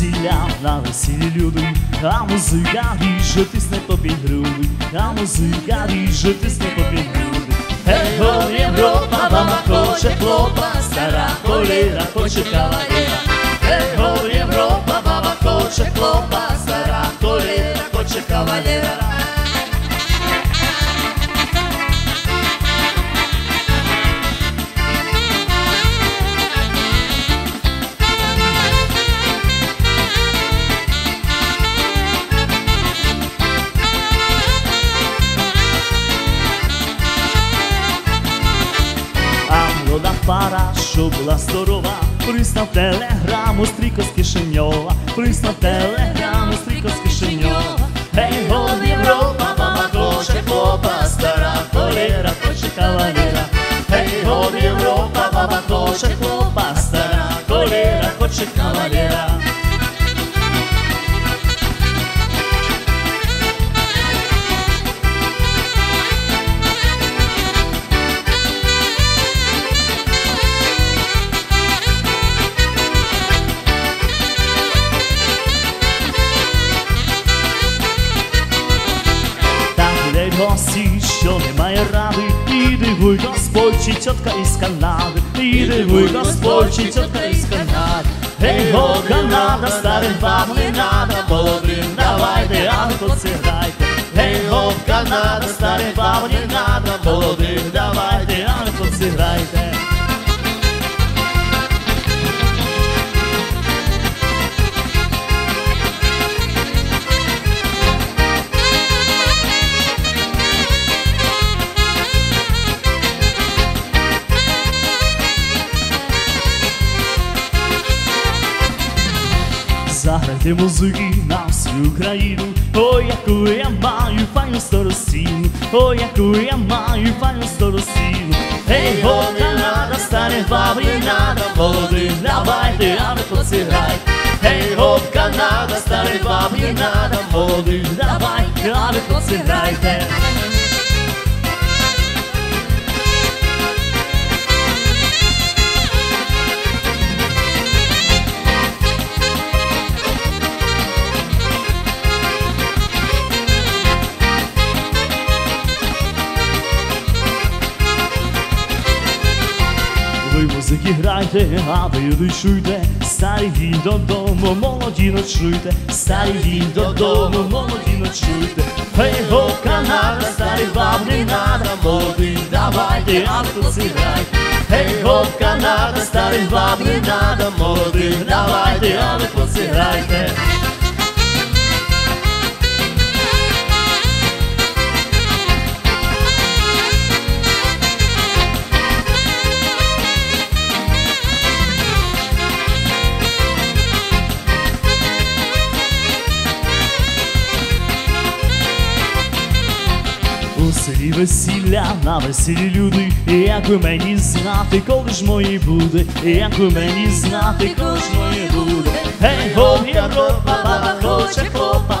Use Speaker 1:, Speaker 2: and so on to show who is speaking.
Speaker 1: весілля, на весіллі люди, а музика ріже тисне тобі груди, а музика ріже тисне тобі груди. Гей, го, Європа, баба хоче хлопа, стара коліра хоче кавалера. Гей, го, Європа, баба хоче хлопа, пара, що була здорова, пристав телеграму стріко з Кишиньова, пристав телеграму стріко з Кишиньова. Гей, гол, Європа, мама хоче хлопа, стара холера, хоче кавалера. Гей, гол, Європа, мама хоче хлопа, Там що немає ради, і дивуй Господь, тітка із Канади, і дивуй Господь, тітка із Канади. Гей, го, Канада, старим вам не надо, молодим давайте, а ви тут сіграйте. Гей, го, Канада, старим вам не Заграйте музики на всю Україну, ой, яку я маю файну старостину, ой, яку я маю файну старостину. Ей, го, Канада, старих баб не надо, молодим давайте, а ви сіграйте. Ей, го, Канада, старих баб не надо, молодим давайте, а ви грайте, а ви люди чуйте, старі їдь додому, молоді ночуйте, старі їдь додому, молоді ночуйте. Гей, го, Канада, старі баб не надо, молоді давайте, а ви тут сіграйте. Гей, го, Канада, старі баб не надо, молоді давайте, а ви сіграйте. Весілля, на веселі люди, як ви мені знати, коли ж мої буде, як ви мені знати, коли ж мої буде. Гей, го, Європа, баба хоче хлопа,